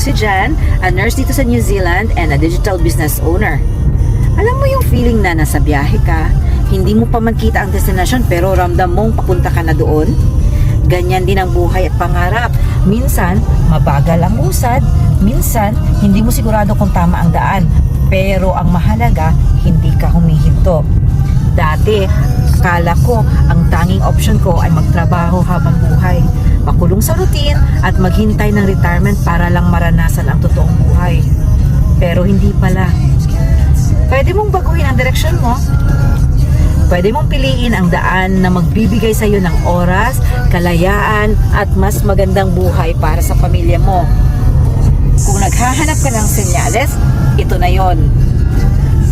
si Jan, a nurse dito sa New Zealand and a digital business owner. Alam mo yung feeling na nasa biyahe ka, hindi mo pa man kita ang destination pero ramdam mong papunta ka na doon? Ganyan din ang buhay at pangarap. Minsan, mabagal ang usad. Minsan, hindi mo sigurado kung tama ang daan. Pero ang mahalaga, hindi ka humihinto. Dati, akala ko ang tanging option ko ay magtrabaho habang buhay. Makulong sa routine at maghintay ng retirement para lang maranasan ang totoong buhay. Pero hindi pala. Pwede mong baguhin ang direksyon mo. Pwede mong piliin ang daan na magbibigay sa iyo ng oras, kalayaan at mas magandang buhay para sa pamilya mo. Kung naghahanap ka ng senyales, ito na yon.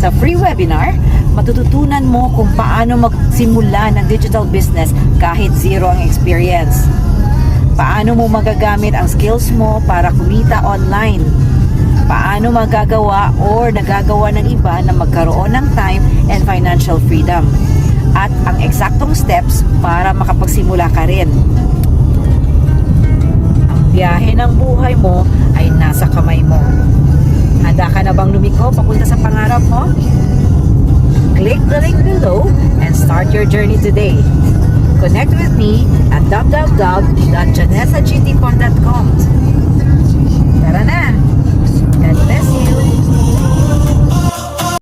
Sa free webinar, matututunan mo kung paano magsimula ng digital business kahit zero ang experience. Paano mo magagamit ang skills mo para kumita online. Paano magagawa or nagagawa ng iba na magkaroon ng time and financial freedom. At ang eksaktong steps para makapagsimula ka rin. Ang biyahe ng buhay mo ay nasa kamay mo. Handa ka na bang lumiko papunta sa pangarap mo? Click the link below and start your journey today. Connect with me at www.janessagtpon.com